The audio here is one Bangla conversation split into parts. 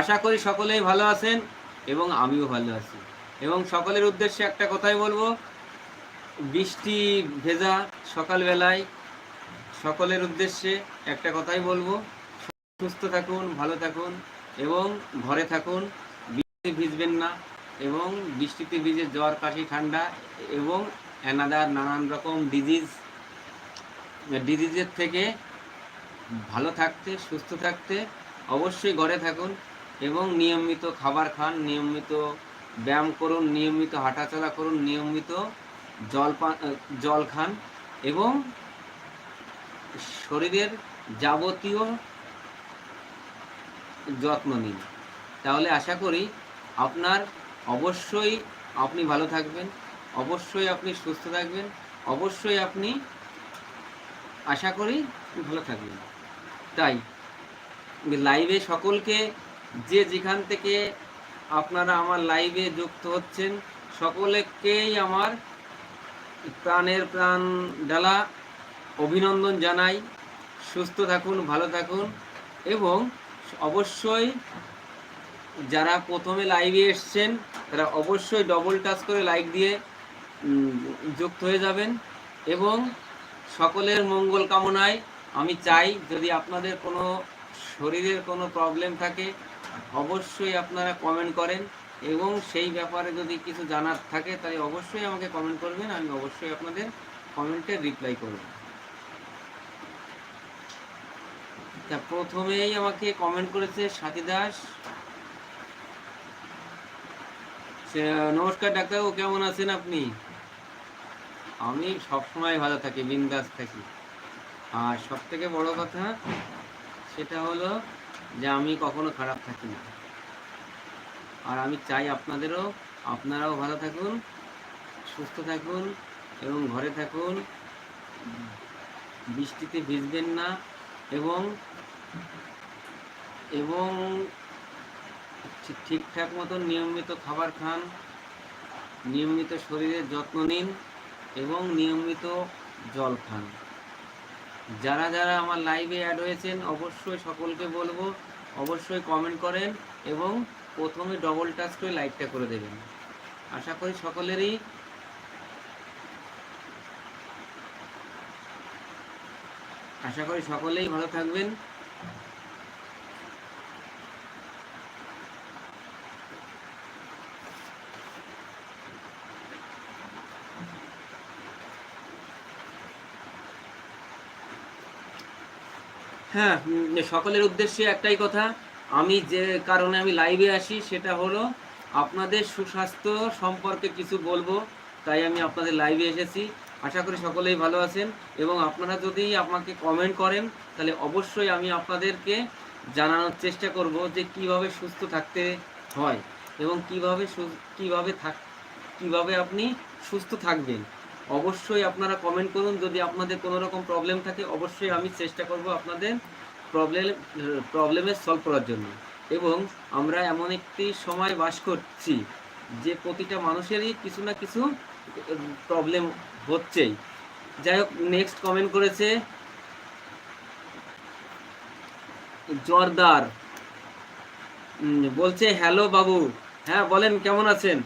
আশা করি সকলেই ভালো আছেন এবং আমিও ভালো আছি। এবং সকলের উদ্দেশ্যে একটা কথাই বলব, বৃষ্টি ভেজা সকালবেলায় সকলের উদ্দেশ্যে একটা কথাই বলব, সুস্থ থাকুন, ভালো থাকুন এবং ঘরে থাকুন, বৃষ্টি ভিজবেন না এবং বৃষ্টিতে ভিজে জ্বর, কাশি, ঠান্ডা এবং অ্যানাদার নানান রকম ডিজিজ ডিজিজের থেকে ভালো থাকতে, সুস্থ থাকতে অবশ্যই ঘরে থাকুন। এবং নিয়মিত খাবার খান, নিয়মিত ব্যায়াম করুন, নিয়মিত হাঁটাচলা করুন, নিয়মিত জল পান জল খান এবং শরীরের যাবতীয় যত্ন নিন। তাহলে আশা করি আপনার অবশ্যই আপনি ভালো থাকবেন, অবশ্যই আপনি সুস্থ থাকবেন, অবশ্যই আপনি আশা করি ভালো থাকবেন। তাই লাইভে সকলকে যে যেখান থেকে আপনারা আমার লাইভে যুক্ত হচ্ছেন, সকলকেই আমার প্রাণের প্রাণ ডালা অভিনন্দন জানাই। সুস্থ থাকুন, ভালো থাকুন এবং অবশ্যই যারা প্রথমে লাইভে এসছেন, তারা অবশ্যই ডবল টাচ করে লাইক দিয়ে যুক্ত হয়ে যাবেন এবং সকলের মঙ্গল কামনায় আমি চাই যদি আপনাদের কোনো শরীরের কোনো প্রবলেম থাকে অবশ্যই আপনারা কমেন্ট করেন এবং সেই ব্যাপারে যদি কিছু জানার থাকে তাহলে অবশ্যই আমাকে কমেন্ট করবেন, আমি অবশ্যই আপনাদের কমেন্টে রিপ্লাই করব। তা প্রথমেই আমাকে কমেন্ট করেছে সাথী দাস। নমস্কার ডাক্তারবাবু, কেমন আছেন আপনি? আমি সবসময় ভালো থাকি, বিন্দাস থাকি। আর সব থেকে বড় কথা, সেটা হলো যে আমি কখনো খারাপ থাকি না। আর আমি চাই আপনাদেরও, আপনারাও ভালো থাকুন, সুস্থ থাকুন এবং ঘরে থাকুন। বৃষ্টিতে ভিজবেন না এবং এবং ঠিকঠাক মতন নিয়মিত খাবার খান, নিয়মিত শরীরের যত্ন নিন এবং নিয়মিত জল খান। যারা যারা আমার লাইভে অ্যাড হয়েছেন, অবশ্যই সকলকে বলব, অবশ্যই কমেন্ট করেন এবং প্রথমে ডবল টাচ করে লাইকটা করে দেবেন। আশা করি সকলেরই আশা করি সকলেই ভালো থাকবেন। হ্যাঁ সকলের উদ্দেশ্যে একটাই কথা। আমি যে কারণে আমি লাইভে আসি, সেটা হলো আপনাদের সুস্বাস্থ্য সম্পর্কে কিছু বলব, তাই আমি আপনাদের লাইভে এসেছি। আশা করি সকলেই ভালো আছেন এবং আপনারা যদি আমাকে কমেন্ট করেন, তাহলে অবশ্যই আমি আপনাদেরকে জানানোর চেষ্টা করব যে কীভাবে সুস্থ থাকতে হয় এবং কীভাবে কীভাবে থাক, কীভাবে আপনি সুস্থ থাকবেন। অবশ্যই আপনারা কমেন্ট করুন। যদি আপনাদের কোনো রকম প্রবলেম থাকে, অবশ্যই আমি চেষ্টা করব আপনাদের প্রবলেম প্রবলেমের সলভ করার জন্য। এবং আমরা এমন একটি সময় বাস করছি যে প্রতিটা মানুষেরই কিছু না কিছু প্রবলেম হচ্ছেই। যাই হোক নেক্সট কমেন্ট করেছে জোরদার। বলছে হ্যালো বাবু। হ্যাঁ বলেন, কেমন আছেন?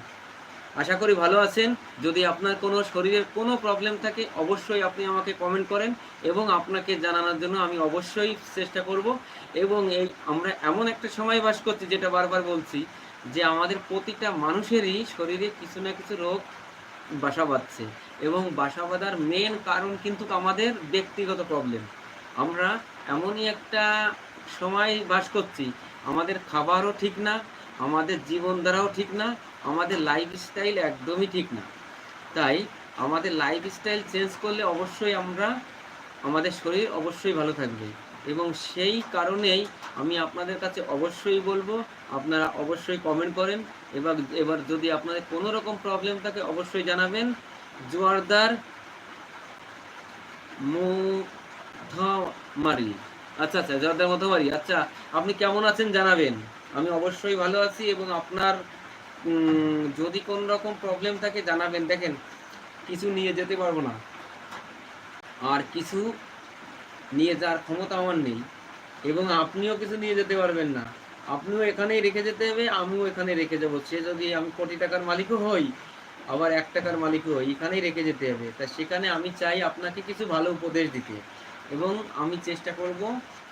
আশা করি ভালো আছেন। যদি আপনার কোনো শরীরের কোনো প্রবলেম থাকে, অবশ্যই আপনি আমাকে কমেন্ট করেন এবং আপনাকে জানানোর জন্য আমি অবশ্যই চেষ্টা করব। এবং এই আমরা এমন একটা সময় বাস করছি, যেটা বারবার বলছি, যে আমাদের প্রতিটা মানুষেরই শরীরে কিছু না কিছু রোগ বাসা বাঁধছে। এবং বাসা বাঁধার মেন কারণ কিন্তু আমাদের ব্যক্তিগত প্রবলেম আমরা এমনই একটা সময় বাস করছি, আমাদের খাবারও ঠিক না, আমাদের জীবনধারাও ঠিক না আমাদের লাইফস্টাইল একদমই ঠিক না। তাই আমাদের লাইফস্টাইল চেঞ্জ করলে অবশ্যই আমরা, আমাদের শরীর অবশ্যই ভালো থাকবে। এবং সেই কারণেই আমি আপনাদের কাছে অবশ্যই বলব, আপনারা অবশ্যই কমেন্ট করেন। এবার এবার যদি আপনাদের কোনো রকম প্রবলেম থাকে, অবশ্যই জানাবেন। জোয়ারদার মুথমারি আচ্ছা আচ্ছা জোয়ারদার মুথমারি আচ্ছা আপনি কেমন আছেন জানাবেন। আমি অবশ্যই ভালো আছি এবং আপনার যদি কোন রকম প্রবলেম থাকে জানাবেন। দেখেন, কিছু নিয়ে যেতে পারব না। আর কিছু নিয়ে যাওয়ার ক্ষমতা আমার নেই, এবং আপনিও কিছু নিয়ে যেতে পারবেন না। আপনিও এখানেই রেখে যেতে হবে, আমিও এখানে রেখে যাব। সে যদি আমি কোটি টাকার মালিকও হই, আবার এক টাকার মালিকও হই, এখানেই রেখে যেতে হবে। তা সেখানে আমি চাই আপনাকে কিছু ভালো উপদেশ দিতে, এবং আমি চেষ্টা করব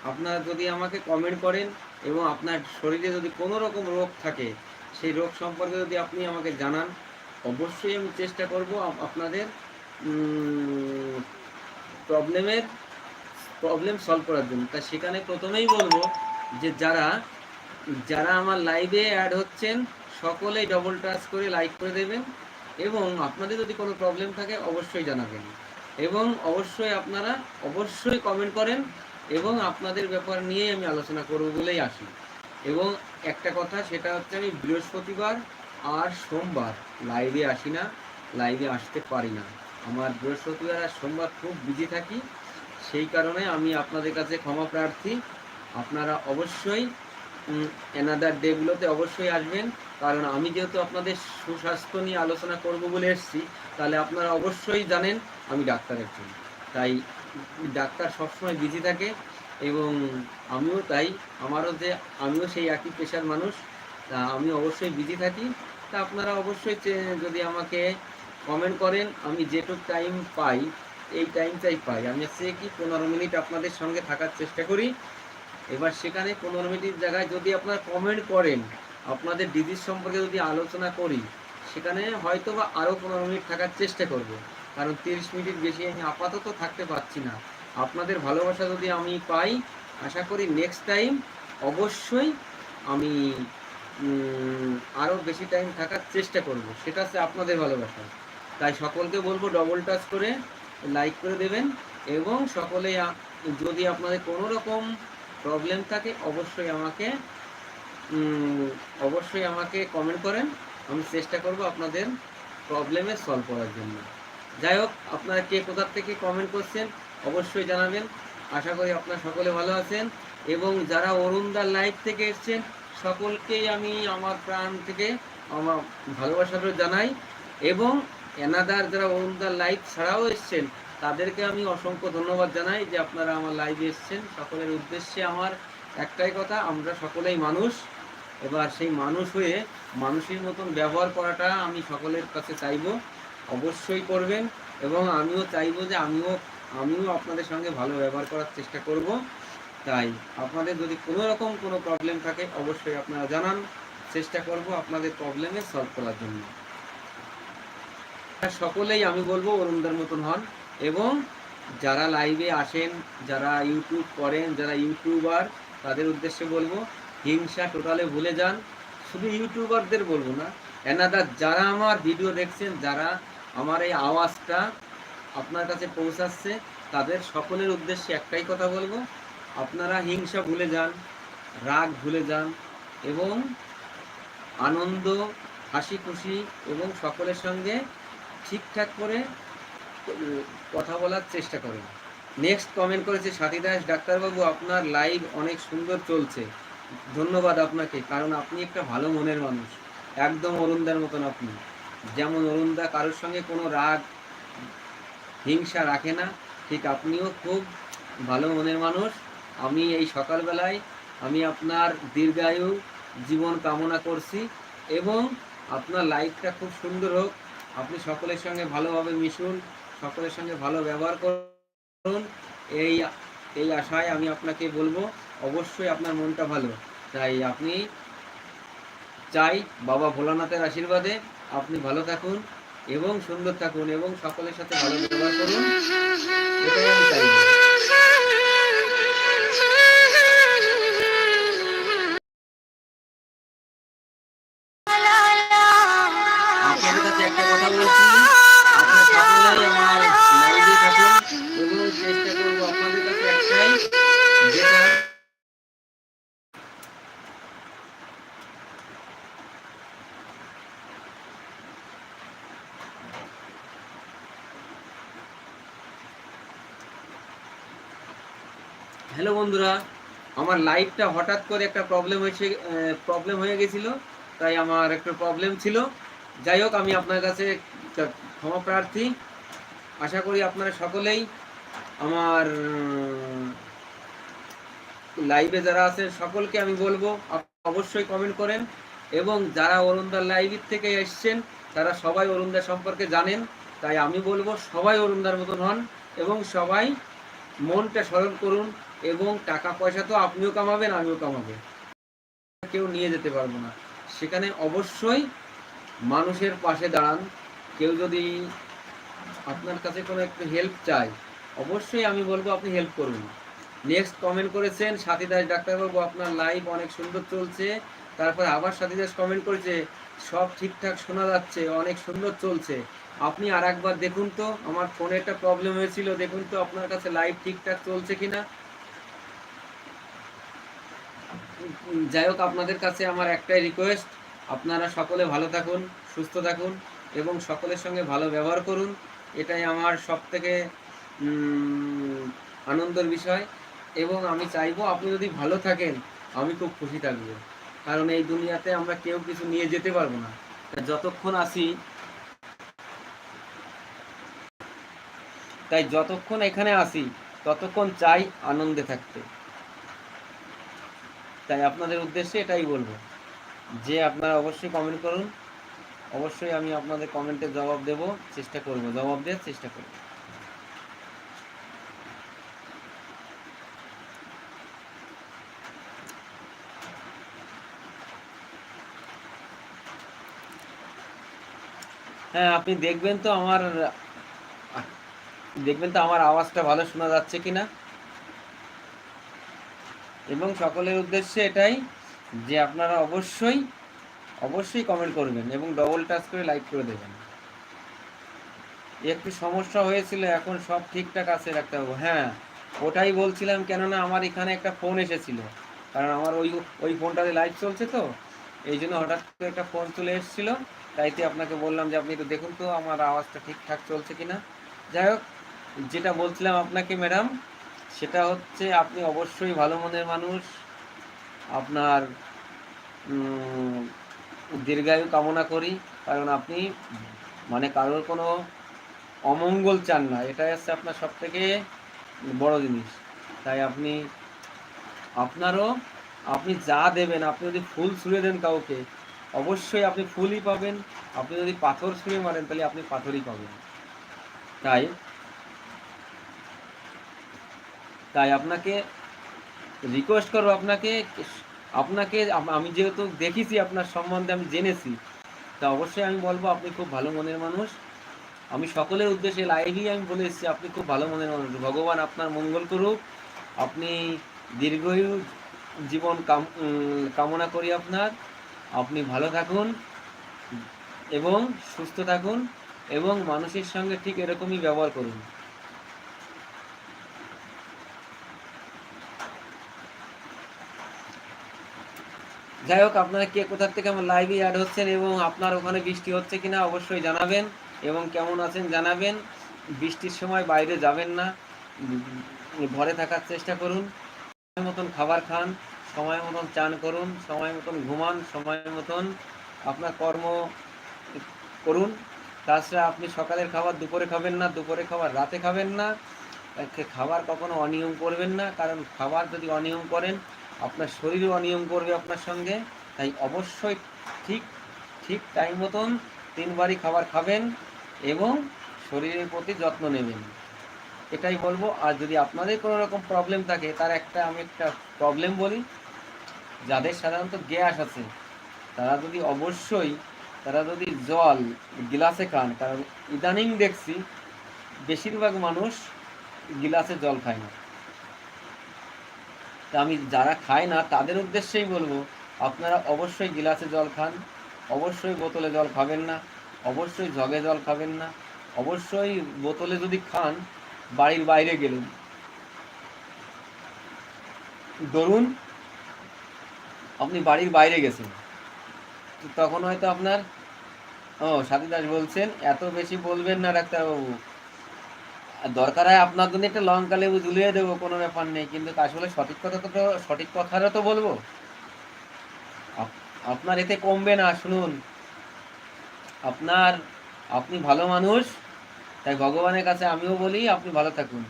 আপনারা যদি আমাকে কমেন্ট করেন, এবং আপনার শরীরে যদি কোনো রকম রোগ থাকে সেই রোগ সম্পর্কে যদি আপনি আমাকে জানান, অবশ্যই আমি চেষ্টা করব আপনাদের প্রবলেমের প্রবলেম সলভ করার জন্য। তা সেখানে প্রথমেই বলব যে যারা যারা আমার লাইভে অ্যাড হচ্ছেন, সকলেই ডবল টাচ করে লাইক করে দেবেন এবং আপনাদের যদি কোনো প্রবলেম থাকে, অবশ্যই জানাবেন। এবং অবশ্যই আপনারা অবশ্যই কমেন্ট করেন এবং আপনাদের ব্যাপার নিয়ে আমি আলোচনা করব বলেই আসি। এবং একটা কথা, সেটা হচ্ছে আমি বৃহস্পতিবার আর সোমবার লাইভে আসি না লাইভে আসতে পারি না। আমার বৃহস্পতিবার আর সোমবার খুব বিজি থাকি, সেই কারণে আমি আপনাদের কাছে ক্ষমা প্রার্থী। আপনারা অবশ্যই এনাদার ডেগুলোতে অবশ্যই আসবেন, কারণ আমি যেহেতু আপনাদের সুস্বাস্থ্য নিয়ে আলোচনা করব বলে এসেছি, তাহলে আপনারা অবশ্যই জানেন আমি ডাক্তার একজন তাই, ডাক্তার সবসময় বিজি থাকে এবং আমিও তাই, আমারও যে, আমিও সেই একই পেশার মানুষ, তা আমি অবশ্যই বিজি থাকি। তা আপনারা অবশ্যই যদি আমাকে কমেন্ট করেন, আমি যেটুক টাইম পাই, এই টাইমটাই পাই। আমি হচ্ছে কি পনেরো মিনিট আপনাদের সঙ্গে থাকার চেষ্টা করি? এবার সেখানে পনেরো মিনিট জায়গায় যদি আপনারা কমেন্ট করেন, আপনাদের ডিজিজ সম্পর্কে যদি আলোচনা করি, সেখানে হয়তো বা আরও পনেরো মিনিট থাকার চেষ্টা করব। কারণ তিরিশ মিনিট বেশি আমি আপাতত থাকতে পারছি না। আপনাদের ভালোবাসা যদি আমি পাই, আশা করি নেক্সট টাইম অবশ্যই আমি আরও বেশি টাইম থাকার চেষ্টা করব। সেটা হচ্ছে আপনাদের ভালোবাসা। তাই সকলকে বলব ডবল টাচ করে লাইক করে দেবেন এবং সকলে যদি আপনাদের কোনো রকম প্রবলেম থাকে, অবশ্যই আমাকে অবশ্যই আমাকে কমেন্ট করেন। আমি চেষ্টা করব আপনাদের প্রবলেমে সলভ করার জন্য। যাই হোক, আপনারা কে কোথার থেকে কমেন্ট করছেন অবশ্যই জানাবেন। আশা করি আপনারা সকলে ভালো আছেন এবং যারা অরুণদার লাইভ থেকে এসছেন, সকলকেই আমি আমার প্রাণ থেকে আমার ভালোবাসাটা জানাই এবং এনাদার যারা অরুণদার লাইভ ছাড়াও এসছেন, তাদেরকে আমি অসংখ্য ধন্যবাদ জানাই যে আপনারা আমার লাইভে এসছেন। সকলের উদ্দেশ্যে আমার একটাই কথা, আমরা সকলেই মানুষ। এবার সেই মানুষ হয়ে মানুষের মতন ব্যবহার করাটা আমি সকলের কাছে চাইব। অবশ্যই করবেন এবং আমিও চাইব যে আমিও আমিও আপনাদের সঙ্গে ভালো ব্যবহার করার চেষ্টা করব। তাই আপনাদের যদি কোনো রকম কোনো প্রবলেম থাকে, অবশ্যই আপনারা জানান। চেষ্টা করব আপনাদের প্রবলেমে সলভ করার জন্য। সকলেই আমি বলব অরুণদার মতন হন এবং যারা লাইভে আসেন, যারা ইউটিউব করেন, যারা ইউটিউবার তাদের উদ্দেশ্যে বলব, হিংসা টোটালে ভুলে যান। শুধু ইউটিউবারদের বলব না এনাদার যারা আমার ভিডিও দেখছেন, যারা আমার এই আওয়াজটা আপনার কাছে পৌঁছাচ্ছে, তাদের সকলের উদ্দেশ্যে একটাই কথা বলব, আপনারা হিংসা ভুলে যান, রাগ ভুলে যান এবং আনন্দ, হাসি খুশি এবং সকলের সঙ্গে ঠিকঠাক করে কথা বলার চেষ্টা করেন। নেক্সট কমেন্ট করেছে সাথী দাস, ডাক্তারবাবু, আপনার লাইভ অনেক সুন্দর চলছে। ধন্যবাদ আপনাকে, কারণ আপনি একটা ভালো মনের মানুষ। একদম অরুণদার মতন আপনি। যেমন অরুণদা, কারোর সঙ্গে কোনো রাগ হিংসা রাখে না। ঠিক আপনিও খুব ভালো মনের মানুষ। আমি এই সকালবেলায় আমি আপনার দীর্ঘায়ু জীবন কামনা করছি এবং আপনার লাইফটা খুব সুন্দর হোক। আপনি সকলের সঙ্গে ভালোভাবে মিশুন, সকলের সঙ্গে ভালো ব্যবহার করুন। এই এই আশায় আমি আপনাকে বলব, অবশ্যই আপনার মনটা ভালো। তাই আপনি চাই বাবা ভোলানাথের আশীর্বাদে আপনি ভালো থাকুন। এবং সুন্দর থাকুন এবং সকলের সাথে ভালো ব্যবহার করুন। আমি হ্যালো বন্ধুরা, আমার লাইভটা হঠাৎ করে একটা প্রবলেম হয়েছে প্রবলেম হয়ে গেছিল, তাই আমার একটা প্রবলেম ছিল। যাই হোক, আমি আপনার কাছে ক্ষমা প্রার্থী। আশা করি আপনারা সকলেই আমার লাইভে যারা আছেন, সকলকে আমি বলব, অবশ্যই কমেন্ট করেন। এবং যারা অরুণদার লাইভ থেকে এসছেন, তারা সবাই অরুণদার সম্পর্কে জানেন। তাই আমি বলব, সবাই অরুণদার মতন হন এবং সবাই মনটা সরল করুন। এবং টাকা পয়সা তো আপনিও কামাবেন, আমিও কামাবো। কেউ নিয়ে যেতে পারব না। সেখানে অবশ্যই মানুষের পাশে দাঁড়ান। কেউ যদি আপনার কাছে কোনো একটু হেল্প চায়, অবশ্যই আমি বলব আপনি হেল্প করুন। নেক্সট কমেন্ট করেছেন সাথী দাস ডাক্তারবাবু, আপনার লাইভ অনেক সুন্দর চলছে। তারপর আবার সাথী দাস কমেন্ট করেছে, সব ঠিকঠাক শোনা যাচ্ছে, অনেক সুন্দর চলছে। আপনি আর একবার দেখুন তো, আমার ফোনে একটা প্রবলেম হয়েছিল, দেখুন তো আপনার কাছে লাইভ ঠিকঠাক চলছে কিনা। যাই হোক, আপনাদের কাছে আমার একটাই রিকোয়েস্ট আপনারা সকলে ভালো থাকুন, সুস্থ থাকুন এবং সকলের সঙ্গে ভালো ব্যবহার করুন। এটাই আমার সব থেকে আনন্দের বিষয় এবং আমি চাইব আপনি যদি ভালো থাকেন, আমি খুব খুশি থাকব। কারণ এই দুনিয়াতে আমরা কেউ কিছু নিয়ে যেতে পারব না। যতক্ষণ আসি তাই যতক্ষণ এখানে আসি ততক্ষণ চাই আনন্দে থাকতে। তাই আপনাদের উদ্দেশ্যে এটাই বলব যে আপনারা অবশ্যই কমেন্ট করুন। অবশ্যই আমি আপনাদের কমেন্টের জবাব দেব, চেষ্টা করব, জবাব দেওয়ার চেষ্টা করব। হ্যাঁ আপনি দেখবেন তো আমার দেখবেন তো আমার আওয়াজটা ভালো শোনা যাচ্ছে কিনা? এবং সকলের উদ্দেশ্যে এটাই যে আপনারা অবশ্যই অবশ্যই কমেন্ট করবেন এবং ডবল টাচ করে লাইক করে দেবেন। একটু সমস্যা হয়েছিল, এখন সব ঠিকঠাক আছে রাখতে হবে হ্যাঁ ওটাই বলছিলাম কেননা আমার এখানে একটা ফোন এসেছিল। কারণ আমার ওই ওই ফোনটাতে লাইভ চলছে তো। এই জন্য হঠাৎ করে একটা ফোন চলে এসেছিল। তাইতে আপনাকে বললাম যে, আপনি একটু দেখুন তো, আমার আওয়াজটা ঠিকঠাক চলছে কিনা? যাই হোক, যেটা বলছিলাম আপনাকে ম্যাডাম সেটা হচ্ছে আপনি অবশ্যই ভালো মনের মানুষ। আপনার দীর্ঘায়ু কামনা করি। কারণ আপনি মানে কারোর কোনো অমঙ্গল চান না। এটাই হচ্ছে আপনার সব থেকে বড় জিনিস। তাই আপনি, আপনারও, আপনি যা দেবেন, আপনি যদি ফুল ছুঁড়ে দেন কাউকে, অবশ্যই আপনি ফুলই পাবেন। আপনি যদি পাথর ছুঁড়ে মারেন, তাহলে আপনি পাথরই পাবেন। তাই তাই আপনাকে রিকোয়েস্ট করব আপনাকে আপনাকে আমি যেহেতু দেখেছি আপনার সম্বন্ধে, আমি জেনেছি, তা অবশ্যই আমি বলব আপনি খুব ভালো মনের মানুষ। আমি সকলের উদ্দেশ্যে লাইভই আমি বলে এসেছি, আপনি খুব ভালো মনের মানুষ। ভগবান আপনার মঙ্গল করুক, আপনি দীর্ঘায়ু জীবন কাম কামনা করি আপনার। আপনি ভালো থাকুন এবং সুস্থ থাকুন এবং মানুষের সঙ্গে ঠিক এরকমই ব্যবহার করুন। যাই হোক, আপনারা কে কোথা থেকে আমার লাইভে অ্যাড হচ্ছেন এবং আপনার ওখানে বৃষ্টি হচ্ছে কিনা অবশ্যই জানাবেন এবং কেমন আছেন জানাবেন। বৃষ্টির সময় বাইরে যাবেন না, ঘরে থাকার চেষ্টা করুন। সময় মতন খাবার খান, সময় মতন চান করুন, সময় মতন ঘুমান, সময় মতন আপনার কর্ম করুন। তাছাড়া আপনি সকালের খাবার দুপুরে খাবেন না, দুপুরে খাবার রাতে খাবেন না। খাবার কখনো অনিয়ম করবেন না, কারণ খাবার যদি অনিয়ম করেন আপনার শরীরও অনিয়ম করবে আপনার সঙ্গে, তাই অবশ্যই ঠিক ঠিক টাইম মতন তিনবারই খাবার খাবেন এবং শরীরের প্রতি যত্ন নেবেন। এটাই বলব, আর যদি আপনাদের কোনো রকম প্রবলেম থাকে, তার একটা আমি একটা প্রবলেম বলি, যাদের সাধারণত গ্যাস আছে, তারা যদি অবশ্যই, তারা যদি জল গিলাসে খান, কারণ ইদানিং দেখছি, বেশিরভাগ মানুষ গিলাসে জল খায় না। তা আমি যারা খায় না, তাদের উদ্দেশ্যেই বলব, আপনারা অবশ্যই গিলাসে জল খান, অবশ্যই বোতলে জল খাবেন না, অবশ্যই জগে জল খাবেন না, অবশ্যই বোতলে যদি খান, বাড়ির বাইরে গেলেন। ধরুন, আপনি বাড়ির বাইরে গেছেন তখন হয়তো আপনার, ও সাথী দাস বলছেন, এত বেশি বলবেন না ডাক্তারবাবু। দরকার হয় আপনার জন্য একটা লঙ্কা লেবু ঝুলিয়ে দেবো, কোনো ব্যাপার নেই। কিন্তু আসলে সঠিক কথা তো সঠিক কথাটা তো বলব। আপনার এতে কমবে না, শুনুন। আপনার, আপনি ভালো মানুষ, তাই ভগবানের কাছে আমিও বলি, আপনি ভালো থাকুন।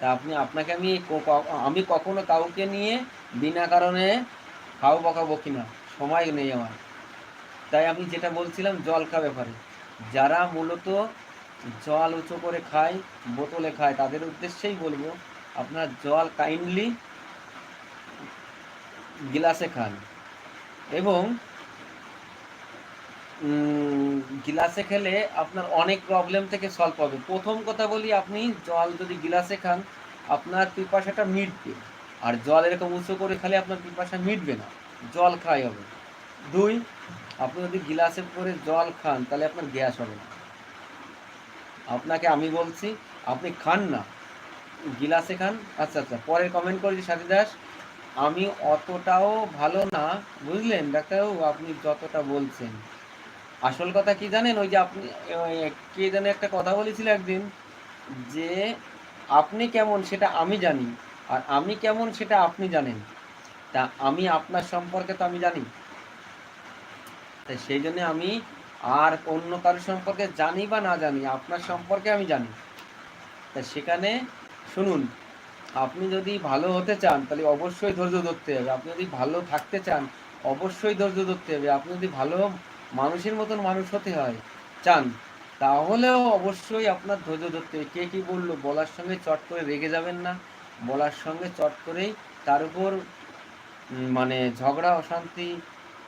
তা আপনি, আপনাকে আমি ক- ক- আমি কখনো কাউকে নিয়ে বিনা কারণে খাও বকা বকি না সময় নেই আমার। তাই আমি যেটা বলছিলাম জল খা ব্যাপারে। যারা মূলত জল উঁচু করে খায়, বোতলে খায়। তাদের উদ্দেশ্যেই বলব, আপনার জল কাইন্ডলি গিলাসে খান। এবং গিলাসে খেলে আপনার অনেক প্রবলেম থেকে সলভ হবে প্রথম কথা বলি, আপনি জল যদি গিলাসে খান, আপনার পিপাসাটা মিটবে। আর জল এরকম উঁচু করে খেলে আপনার পিপাসা মিটবে না। জল খাই হবে। দুই, আপনি যদি গিলাসে করে জল খান, তাহলে আপনার গ্যাস হবে না। আপনাকে আমি বলছি, আপনি খান না। গিলাসে খান। আচ্ছা আচ্ছা পরে কমেন্ট করেছি সাথী দাস আমি অতটাও ভালো না, বুঝলেন? ডাক্তারবাবু, আপনি যতটা বলছেন। আসল কথা কি জানেন? ওই যে আপনি কে যেন একটা কথা বলেছিল একদিন, যে আপনি কেমন সেটা আমি জানি, আর আমি কেমন সেটা আপনি জানেন। তা আমি আপনার সম্পর্কে তো আমি জানি। তাই সেই জন্য আমি আর অন্য কারোর সম্পর্কে জানি বা না জানি, আপনার সম্পর্কে আমি জানি। তা সেখানে শুনুন, আপনি যদি ভালো হতে চান, তাহলে অবশ্যই ধৈর্য ধরতে হবে। আপনি যদি ভালো থাকতে চান, অবশ্যই ধৈর্য ধরতে হবে। আপনি যদি ভালো মানুষের মতন মানুষ হতে হয়, চান, তাহলেও অবশ্যই আপনার ধৈর্য ধরতে হবে। কে কী বলল? বলার সঙ্গে চট করে রেগে যাবেন না। বলার সঙ্গে চট করেই তার উপর মানে ঝগড়া, অশান্তি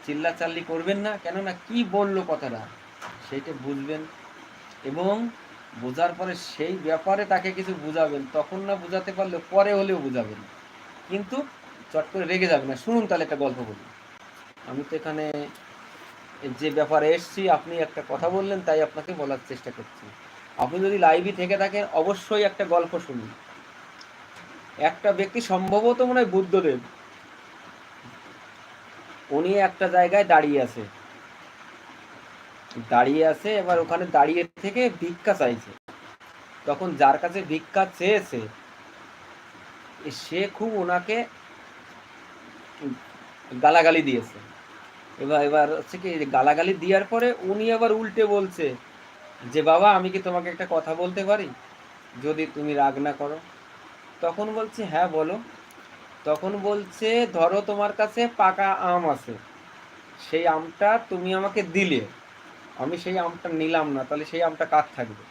চিল্লাচাল্লি করবেন না, কেননা কি বলল কথাটা সেইটা বুঝবেন। এবং বোঝার পরে সেই ব্যাপারে তাকে কিছু বুঝাবেন, তখন না বুঝাতে পারলে পরে হলেও বুঝাবেন। কিন্তু চট করে রেগে যাবে না। শুনুন তাহলে একটা গল্প বলি। আমি তো এখানে যে ব্যাপারে এসছি, আপনি একটা কথা বললেন, তাই আপনাকে বলার চেষ্টা করছি। আপনি যদি লাইভে থেকে থাকেন, অবশ্যই একটা গল্প শুনুন। একটা ব্যক্তি সম্ভবত মনে হয় বুদ্ধদেব। উনি একটা জায়গায় দাঁড়িয়ে আছে। দাঁড়িয়ে আছে, এবার ওখানে দাঁড়িয়ে থেকে ভিক্ষা চাইছে। তখন যার কাছে ভিক্ষা চেয়েছে, সে খুব ওনাকে গালাগালি দিয়েছে। এবার এবার হচ্ছে কি, গালাগালি দেওয়ার পরে উনি আবার উল্টে বলছে যে, বাবা, আমি কি তোমাকে একটা কথা বলতে পারি? যদি তুমি রাগ না করো। তখন বলছি হ্যাঁ বলো। তখন বলছে, ধরো তোমার কাছে পাকা আম আছে। সেই আমটা তুমি আমাকে দিলে। আমি সেই আমটা নিলাম না, তাহলে সেই আমটা কার থাকবে?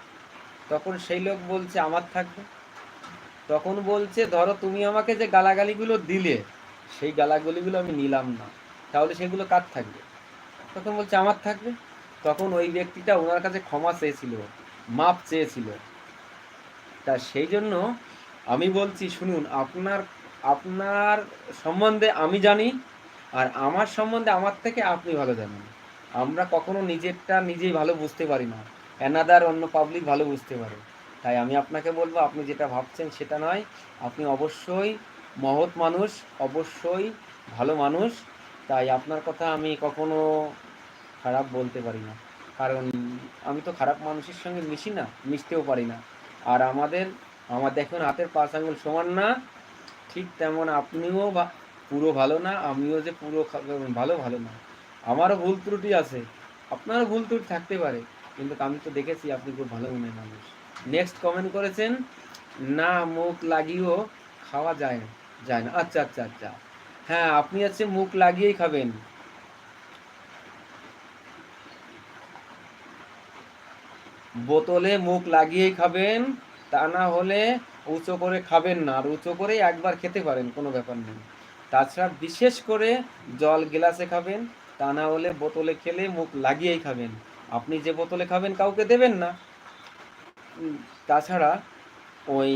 তখন সেই লোক বলছে, আমার থাকবে। তখন বলছে, ধরো তুমি আমাকে যে গালাগালিগুলো দিলে, সেই গালাগালিগুলো আমি নিলাম না। তাহলে সেগুলো কার থাকবে? তখন বলছে, আমার থাকবে। তখন ওই ব্যক্তিটা ওনার কাছে ক্ষমা চেয়েছিল, মাপ চেয়েছিল। তা সেই জন্য আমি বলছি, শুনুন, আপনার আপনার সম্বন্ধে আমি জানি আর আমার সম্বন্ধে আমার থেকে আপনি ভালো জানেন। আমরা কখনো নিজেরটা নিজেই ভালো বুঝতে পারি না। অ্যানাদার অন্য পাবলিক ভালো বুঝতে পারে। তাই আমি আপনাকে বলব, আপনি যেটা ভাবছেন সেটা নয়। আপনি অবশ্যই মহৎ মানুষ, অবশ্যই ভালো মানুষ। তাই আপনার কথা আমি কখনো খারাপ বলতে পারি না। কারণ আমি তো খারাপ মানুষের সঙ্গে মিশি না, মিশতেও পারি না। আর আমাদের, আমার দেখুন হাতের পাঁচ আঙুল সমান না। ঠিক তেমন আপনিও ভা- পুরো ভালো না, আমিও যে পুরো ভালো ভালো না। আমারও ভুল ত্রুটি আছে। আপনারও ভুল ত্রুটি থাকতে পারে, কিন্তু আমি তো দেখেছি আপনি খুব ভালো মনের মানুষ। নেক্সট কমেন্ট করেছেন, না, মুখ লাগিয়েও খাওয়া যায় না যায় না। আচ্ছা আচ্ছা আচ্ছা। হ্যাঁ আপনি হচ্ছে মুখ লাগিয়েই খাবেন। বোতলে মুখ লাগিয়েই খাবেন, তা না হলে উঁচু করে খাবেন না আর উঁচু করেই একবার খেতে পারেন, কোনো ব্যাপার নেই। তাছাড়া বিশেষ করে জল গ্লাসে খাবেন, তা না হলে বোতলে খেলে মুখ লাগিয়েই খাবেন। আপনি যে বোতলে খাবেন কাউকে দেবেন না। তাছাড়া ওই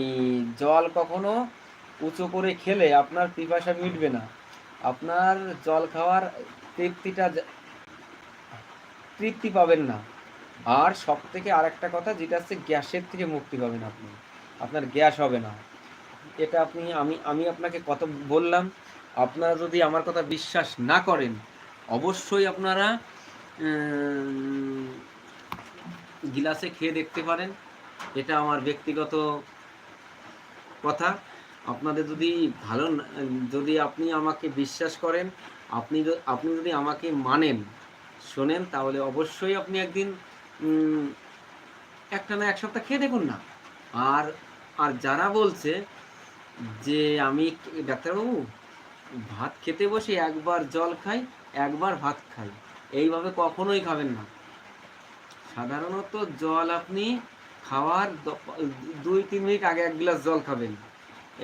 জল কখনো উঁচু করে খেলে আপনার পিপাসা মিটবে না। আপনার জল খাওয়ার তৃপ্তিটা তৃপ্তি পাবেন না। আর সব থেকে আরেকটা কথা, যেটা হচ্ছে গ্যাসের থেকে মুক্তি পাবেন আপনি। আপনার গ্যাস হবে না। এটা আপনি, আমি আমি আপনাকে কত বললাম। আপনারা যদি আমার কথা বিশ্বাস না করেন, অবশ্যই আপনারা গিলাসে খেয়ে দেখতে পারেন। এটা আমার ব্যক্তিগত কথা। আপনাদের যদি ভালো যদি আপনি আমাকে বিশ্বাস করেন, আপনি আপনি যদি আমাকে মানেন, শোনেন, তাহলে অবশ্যই আপনি একদিন একটা না এক সপ্তাহ খেয়ে দেখুন না। আর আর যারা বলছে যে আমি ডাক্তারবাবু, ভাত খেতে বসে একবার জল খাই, একবার ভাত খাই, এইভাবে কখনোই খাবেন না। সাধারণত জল আপনি খাওয়ার দুই তিন মিনিট আগে এক গ্লাস জল খাবেন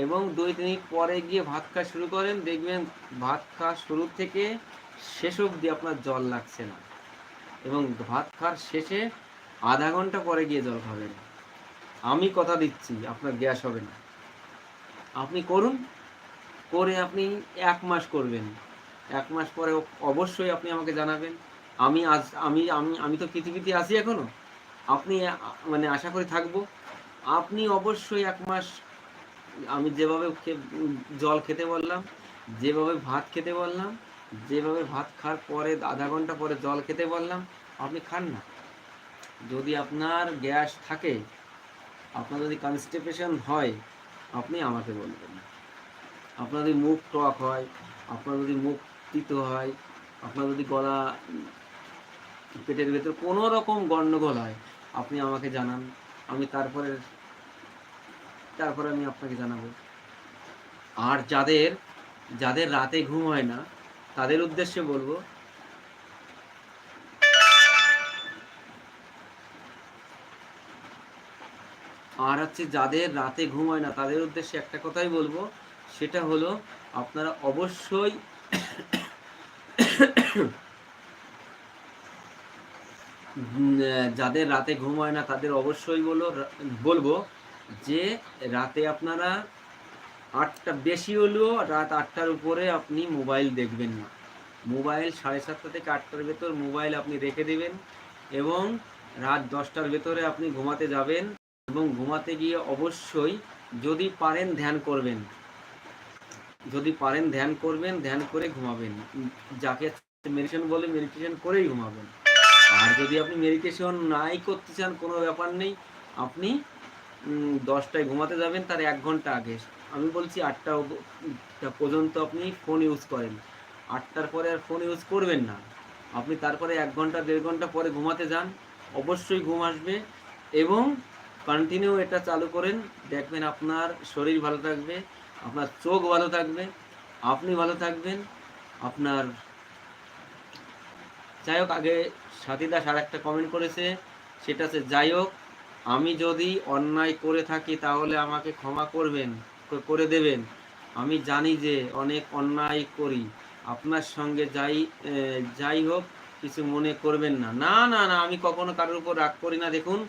এবং দুই তিন মিনিট পরে গিয়ে ভাত খাওয়া শুরু করেন, দেখবেন ভাত খাওয়া শুরু থেকে শেষ অবধি আপনার জল লাগছে না এবং ভাত খাওয়ার শেষে আধা ঘণ্টা পরে গিয়ে জল খাবেন। আমি কথা দিচ্ছি, আপনার গ্যাস হবে না। আপনি করুন, করে আপনি এক মাস করবেন। এক মাস পরে অবশ্যই আপনি আমাকে জানাবেন। আমি আজ, আমি আমি আমি তো পৃথিবীতে আছি এখনও। আপনি মানে আশা করি থাকব। আপনি অবশ্যই এক মাস, আমি যেভাবে জল খেতে বললাম, যেভাবে ভাত খেতে বললাম, যেভাবে ভাত খাওয়ার পরে, আধা ঘণ্টা পরে জল খেতে বললাম, আপনি খান না। যদি আপনার গ্যাস থাকে আপনার যদি কনস্টিপেশন হয়, আপনি আমাকে বলবেন। আপনার যদি মুখ টক হয়, আপনার যদি মুখ তিতো হয়, আপনার যদি গলা, পেটের ভেতর কোনো রকম গণ্ডগোল হয়, আপনি আমাকে জানান। আমি তারপরে তারপরে আমি আপনাকে জানাব। আর যাদের যাদের রাতে ঘুম হয় না, তাদের উদ্দেশ্যে বলব আর হচ্ছে যাদের রাতে ঘুম হয় না, তাদের উদ্দেশ্যে একটা কথাই বলব, সেটা হলো আপনারা অবশ্যই যাদের রাতে ঘুম হয় না, তাদের অবশ্যই বলো বলব যে রাতে আপনারা আটটা, বেশি হলেও রাত আটটার উপরে আপনি মোবাইল দেখবেন না। মোবাইল সাড়ে সাতটা থেকে আটটার ভেতর মোবাইল আপনি রেখে দেবেন এবং রাত দশটার ভেতরে আপনি ঘুমাতে যাবেন। এবং ঘুমাতে গিয়ে অবশ্যই যদি পারেন ধ্যান করবেন। যদি পারেন ধ্যান করবেন, ধ্যান করে ঘুমাবেন। যাকে মেডিটেশন বলে মেডিটেশন করেই ঘুমাবেন। আর যদি আপনি মেডিটেশন নাই করতে চান, কোনো ব্যাপার নেই। আপনি দশটায় ঘুমাতে যাবেন, তার এক ঘণ্টা আগে। আমি বলছি আটটা পর্যন্ত আপনি ফোন ইউজ করেন। আটটার পরে আর ফোন ইউজ করবেন না। আপনি তারপরে এক ঘণ্টা, দেড় ঘণ্টা পরে ঘুমাতে যান। অবশ্যই ঘুম আসবে এবং কন্টিনিউ এটা চালু করেন। দেখবেন আপনার শরীর ভালো থাকবে, আপনার চোখ ভালো থাকবে, আপনি ভালো থাকবেন। আপনার যাই হোক, আগে সাথীদাস আর একটা কমেন্ট করেছে, সেটা হচ্ছে, যাই হোক, আমি যদি অন্যায় করে থাকি তাহলে আমাকে ক্ষমা করবেন করে দেবেন। আমি জানি যে অনেক অন্যায় করি। আপনার সঙ্গে যাই যাই হোক, কিছু মনে করবেন না। না না না, আমি কখনো কারোর উপর রাগ করি না। দেখুন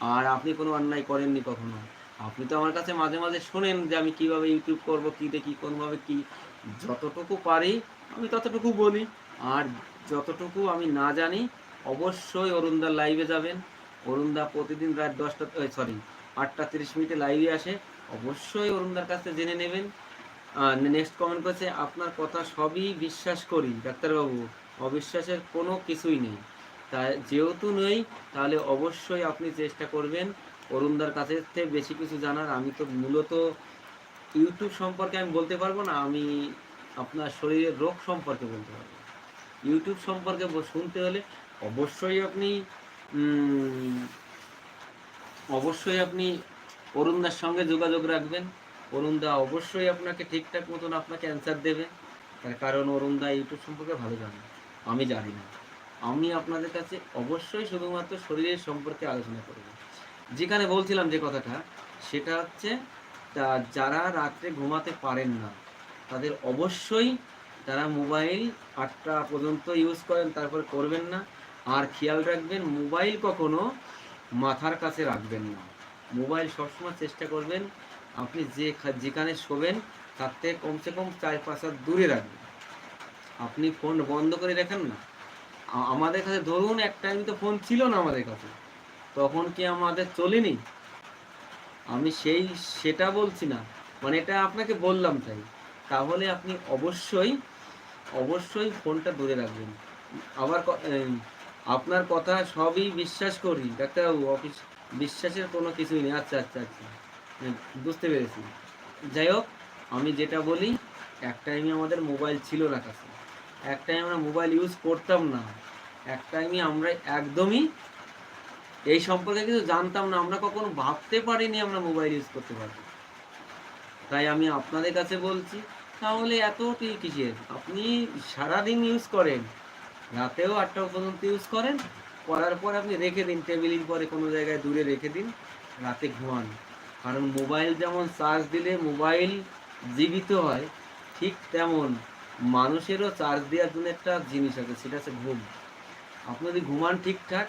আর আপনি কোনো অন্যায় করেননি কখনো? আপনি তো আমার কাছে মাঝে মাঝে শোনেন যে আমি কীভাবে ইউটিউব করব কী দেখি কোনভাবে কি। যতটুকু পারি, আমি ততটুকু বলি। আর যতটুকু আমি না জানি, অবশ্যই অরুণদার লাইভে যাবেন। অরুণদা প্রতিদিন রাত দশটা সরি আটটা তিরিশ মিনিটে লাইভে আসে। অবশ্যই অরুণদার কাছে জেনে নেবেন। নেক্সট কমেন্ট করেছে, আপনার কথা সবই বিশ্বাস করি, ডাক্তারবাবু। অবিশ্বাসের কোনো কিছুই নেই। তাই যেহেতু নেই, তাহলে অবশ্যই আপনি চেষ্টা করবেন অরুণদার কাছে থেকে বেশি কিছু জানার। আমি তো মূলত ইউটিউব সম্পর্কে আমি বলতে পারব না, আমি আপনার শরীরের রোগ সম্পর্কে বলতে পারব। ইউটিউব সম্পর্কে শুনতে হলে অবশ্যই আপনি অবশ্যই আপনি অরুণদার সঙ্গে যোগাযোগ রাখবেন। অরুণদা অবশ্যই আপনাকে ঠিকঠাক মতন আপনাকে অ্যান্সার দেবে। তার কারণ অরুণদা ইউটিউব সম্পর্কে ভালো জানে। আমি জানি না। আমি আপনাদের কাছে অবশ্যই শুধুমাত্র শরীরের সম্পর্কে আলোচনা করব। যেখানে বলছিলাম যে কথাটা, সেটা হচ্ছে যারা রাত্রে ঘুমাতে পারেন না, তাদের অবশ্যই তারা মোবাইল আটটা পর্যন্ত ইউজ করেন, তারপর করবেন না। আর খেয়াল রাখবেন, মোবাইল কখনো মাথার কাছে রাখবেন না। মোবাইল সবসময় চেষ্টা করবেন, আপনি যে যেখানে শোবেন, তার থেকে কমসে কম চার পাঁচ দূরে রাখবেন। আপনি ফোন বন্ধ করে রাখেন না। আমাদের কাছে ধরুন এক টাইম তো ফোন ছিল না আমাদের কাছে। তখন কি আমাদের চলেনি? আমি সেই, সেটা বলছি না। মানে এটা আপনাকে বললাম তাই। তাহলে আপনি অবশ্যই অবশ্যই ফোনটা দূরে রাখবেন। আবার আপনার কথা সবই বিশ্বাস করি। ডাক্তারবাবু, অফিস, বিশ্বাসের কোনো কিছুই নেই। আচ্ছা আচ্ছা আচ্ছা। বুঝতে পেরেছি। যাই হোক, আমি যেটা বলি, এক টাইমে আমাদের মোবাইল ছিল না কাছে। এক টাইমে আমরা মোবাইল ইউজ করতাম না। এক টাইমে আমরা একদমই এই সম্পর্কে কিছু জানতাম না। আমরা কখনো ভাবতে পারিনি আমরা মোবাইল ইউজ করতে পারব তাই আমি আপনাদের কাছে বলছি, তাহলে এত কি কিসের? আপনি সারাদিন ইউজ করেন, রাতেও আটটা পর্যন্ত ইউজ করেন, করার পর আপনি রেখে দিন টেবিলের পরে কোনো জায়গায় দূরে রেখে দিন, রাতে ঘুমান। কারণ মোবাইল যেমন চার্জ দিলে মোবাইল জীবিত হয়, ঠিক তেমন মানুষেরও চার্জ দেওয়ার জন্য একটা জিনিস আছে, সেটা হচ্ছে ঘুম। আপনি যদি ঘুমান ঠিকঠাক,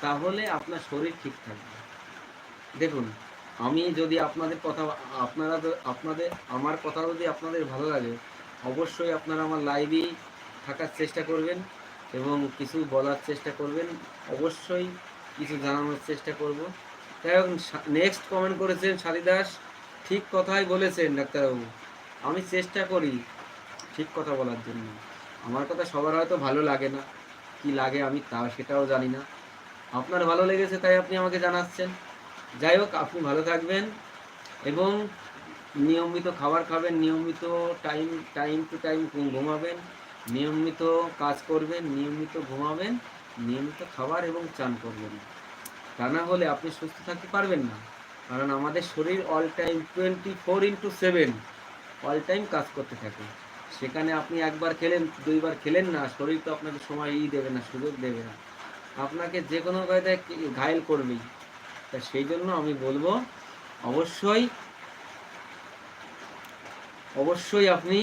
তাহলে আপনার শরীর ঠিক থাকবে। দেখুন, আমি যদি আপনাদের কথা, আপনারা আপনাদের, আমার কথা যদি আপনাদের ভালো লাগে, অবশ্যই আপনারা আমার লাইভেই থাকার চেষ্টা করবেন এবং কিছু বলার চেষ্টা করবেন। অবশ্যই কিছু জানানোর চেষ্টা করব। যাই হোক নেক্সট কমেন্ট করেছেন শালি দাস ঠিক কথাই বলেছেন ডাক্তারবাবু। আমি চেষ্টা করি ঠিক কথা বলার জন্য। আমার কথা সবার হয়তো ভালো লাগে না। কি লাগে আমি তা সেটাও জানি না। আপনার ভালো লেগেছে তাই আপনি আমাকে জানাচ্ছেন। যাই হোক, আপনি ভালো থাকবেন এবং নিয়মিত খাবার খাবেন, নিয়মিত টাইম টাইম টু টাইম ঘুমাবেন, নিয়মিত কাজ করবেন, নিয়মিত ঘুমাবেন, নিয়মিত খাবার এবং চান করবেন। তা না হলে আপনি সুস্থ থাকতে পারবেন না। কারণ আমাদের শরীর all time twenty four into seven all time কাজ করতে থাকে। সেখানে আপনি একবার খেলেন, দুইবার খেলেন না, শরীর তো আপনাকে সময় ই দেবে না, সুযোগ দেবে না। আপনাকে যে কোনো কায়দায় ঘায়েল করবেই তা সেই জন্য আমি বলব, অবশ্যই অবশ্যই আপনি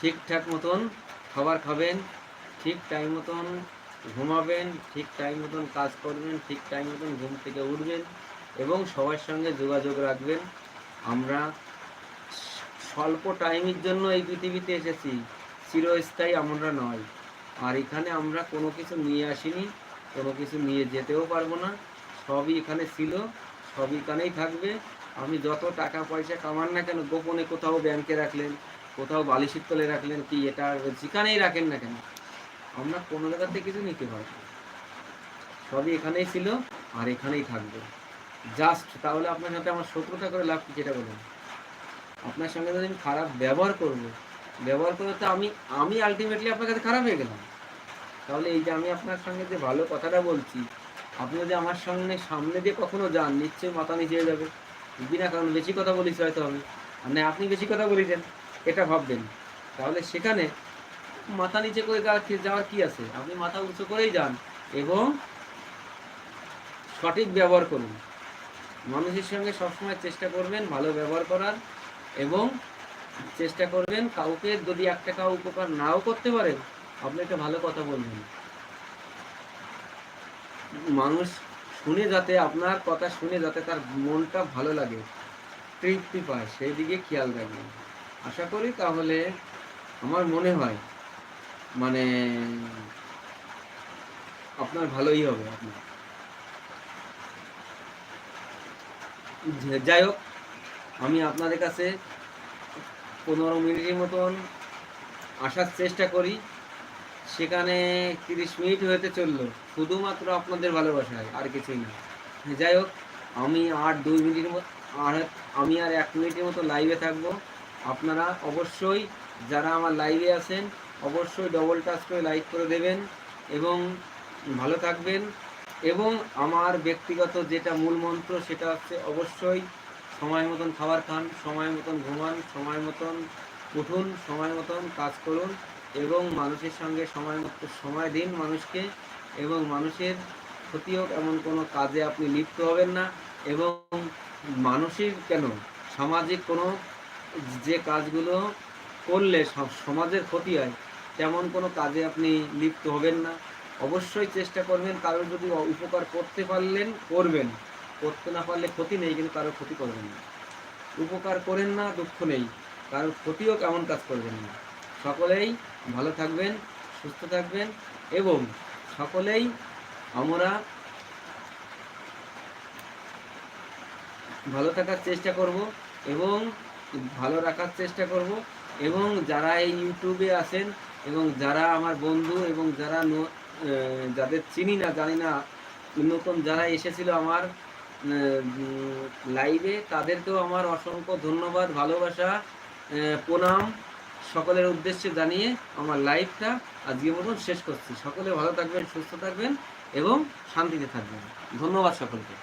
ঠিকঠাক মতন খাবার খাবেন, ঠিক টাইম মতন ঘুমাবেন, ঠিক টাইম মতন কাজ করবেন, ঠিক টাইম মতন ঘুম থেকে উঠবেন এবং সবার সঙ্গে যোগাযোগ রাখবেন। আমরা স্বল্প টাইমের জন্য এই পৃথিবীতে এসেছি। চিরস্থায়ী আমরা নয়। আর এখানে আমরা কোনো কিছু নিয়ে আসিনি, কোনো কিছু নিয়ে যেতেও পারব না। সবই এখানে ছিল, সবই এখানেই থাকবে। আমি যত টাকা পয়সা কামান না কেন, গোপনে কোথাও ব্যাংকে রাখলেন, কোথাও বালিশের তলে রাখলেন, কি এটা যেখানেই রাখেন না কেন, আমরা কোনো জায়গাতে কিছু নিতে পারব সবই এখানেই ছিল আর এখানেই থাকবে। জাস্ট তাহলে আপনার সাথে আমার শত্রুতা করে লাভ কি যেটা বলুন। আপনার সঙ্গে যদি আমি খারাপ ব্যবহার করব, ব্যবহার করে তো আমি আমি আলটিমেটলি আপনার কাছে খারাপ হয়ে গেলাম। তাহলে এই যে আমি আপনার সঙ্গে যে ভালো কথাটা বলছি, আপনি যদি আমার সঙ্গে সামনে দিয়ে কখনো যান, নিশ্চয়ই মাথা নিচে যাবে। বিনা কারণ বেশি কথা বলিস হয়তো আমি। না, আপনি বেশি কথা বলেছেন এটা ভাববেন। তাহলে সেখানে মাথা নিচে করে যাওয়ার কি আছে? আপনি মাথা উঁচু করেই যান এবং সঠিক ব্যবহার করুন। মানুষের সঙ্গে সবসময় চেষ্টা করবেন ভালো ব্যবহার করার। এবং চেষ্টা করবেন কাউকে যদি এক টাকা উপকার নাও করতে পারেন, আপনি একটা ভালো কথা বলবেন। মানুষ শুনে যাতে, আপনার কথা শুনে যাতে তার মনটা ভালো লাগে, তৃপ্তি পায়, সেই দিকে খেয়াল রাখবেন। আশা করি তাহলে আমার মনে হয় মানে আপনার ভালোই হবে আপনার। যাই হোক আমি আপনাদের কাছে পনেরো মিনিটের মতন আসার চেষ্টা করি। সেখানে তিরিশ মিনিট হতে চলল। শুধুমাত্র আপনাদের ভালোবাসায়, আর কিছুই না। যাই হোক, আমি আর দুই মিনিটের আর আমি আর এক মিনিটের মতো লাইভে থাকব। আপনারা অবশ্যই যারা আমার লাইভে আছেন, অবশ্যই ডবল টাচ করে লাইক করে দেবেন এবং ভালো থাকবেন। এবং আমার ব্যক্তিগত যেটা মূল মন্ত্র, সেটা হচ্ছে অবশ্যই সময় মতন খাবার খান, সময় মতন ঘুমান, সময় মতন উঠুন, সময় মতন কাজ করুন এবং মানুষের সঙ্গে সময় মতো, সময় দিন মানুষকে এবং মানুষের ক্ষতি হোক এমন কোনো কাজে আপনি লিপ্ত হবেন না এবং মানসিক কেন? সামাজিক কোনো যে কাজগুলো করলে সমাজের ক্ষতি হয়, তেমন কোনো কাজে আপনি লিপ্ত হবেন না। অবশ্যই চেষ্টা করবেন কারোর যদি উপকার করতে পারলেন, করবেন। করতে না পারলে ক্ষতি নেই, কিন্তু কারোর ক্ষতি করবেন না। উপকার করেন না, দুঃখ নেই। কারোর ক্ষতিও কেমন কাজ করবেন না। সকলেই ভালো থাকবেন, সুস্থ থাকবেন এবং সকলেই আমরা ভালো থাকার চেষ্টা করব এবং ভালো রাখার চেষ্টা করব এবং যারা এই ইউটিউবে আছেন এবং যারা আমার বন্ধু এবং যারা যাদের চিনি না, জানি না নতুন যারা এসেছিল আমার লাইভে তাদেরকেও আমার অসংখ্য ধন্যবাদ, ভালোবাসা প্রণাম, সকলের উদ্দেশ্যে জানিয়ে আমার লাইভটা আজকে মতন শেষ করছি। সকলে ভালো থাকবেন, সুস্থ থাকবেন এবং শান্তিতে থাকবেন। ধন্যবাদ সকলকে।